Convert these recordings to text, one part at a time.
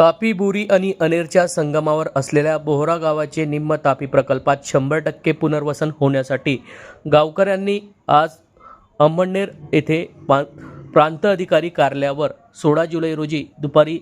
तापी बुरी आणि अनेरच्या संगमावर असलेल्या बोहरा गावाचे निम्न तापी प्रकल्पात शंभर टक्के पुनर्वसन होण्यासाठी गावकऱ्यांनी आज अंमळनेर येथे पा प्रांत अधिकारी कार्यालयावर सोळा जुलै रोजी दुपारी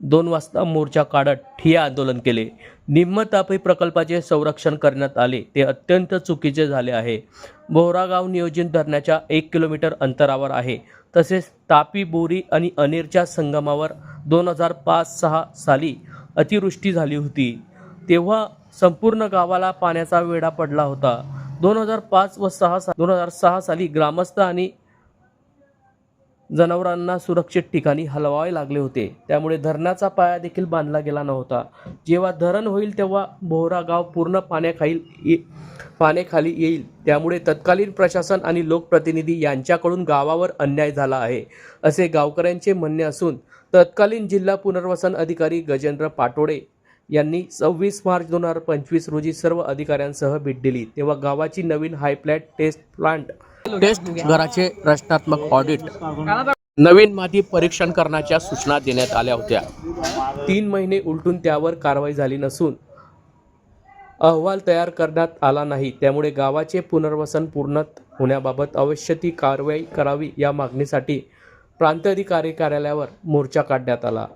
दोन वाजता मोर्चा काढत ठिया आंदोलन केले. निम्न तापी प्रकल्पाचे संरक्षण करण्यात आले. ते अत्यंत चुकीचे झाले आहे. बोहरागाव नियोजित धरणाच्या एक किलोमीटर अंतरावर आहे. तसेच तापी बोरी आणि अनेरच्या संगमावर दोन हजार पाच सहा साली अतिवृष्टी झाली होती. तेव्हा संपूर्ण गावाला पाण्याचा वेढा पडला होता. दोन हजार पाच व सहा सा दोन हजार सहा साली ग्रामस्थ आणि जनावरांना सुरक्षित ठिकाणी हलवावे लागले होते. त्यामुळे धरणाचा पाया देखील बांधला गेला नव्हता. जेव्हा धरण होईल तेव्हा बोहरा गाव पूर्ण पाण्याखाली ये पाण्याखाली येईल. त्यामुळे तत्कालीन प्रशासन आणि लोकप्रतिनिधी यांच्याकडून गावावर अन्याय झाला आहे असे गावकऱ्यांचे म्हणणे असून तत्कालीन जिल्हा पुनर्वसन अधिकारी गजेंद्र पाटोडे यांनी सव्वीस मार्च दोन हजार पंचवीस रोजी सर्व अधिकाऱ्यांसह भेट दिली. तेव्हा गावाची नवीन हायप्लॅट टेस्ट प्लांट टेस्ट घराचे रचनात्मक ऑडिट. नवीन माती परीक्षण करण्याच्या सूचना देण्यात आल्या होत्या. तीन महिने उलटून त्यावर कारवाई झाली नसून अहवाल तयार करण्यात आला नाही. त्यामुळे गावाचे पुनर्वसन पूर्ण होण्याबाबत अवश्य ती कारवाई करावी या मागणीसाठी प्रांताधिकारी कार्यालयावर मोर्चा काढण्यात आला.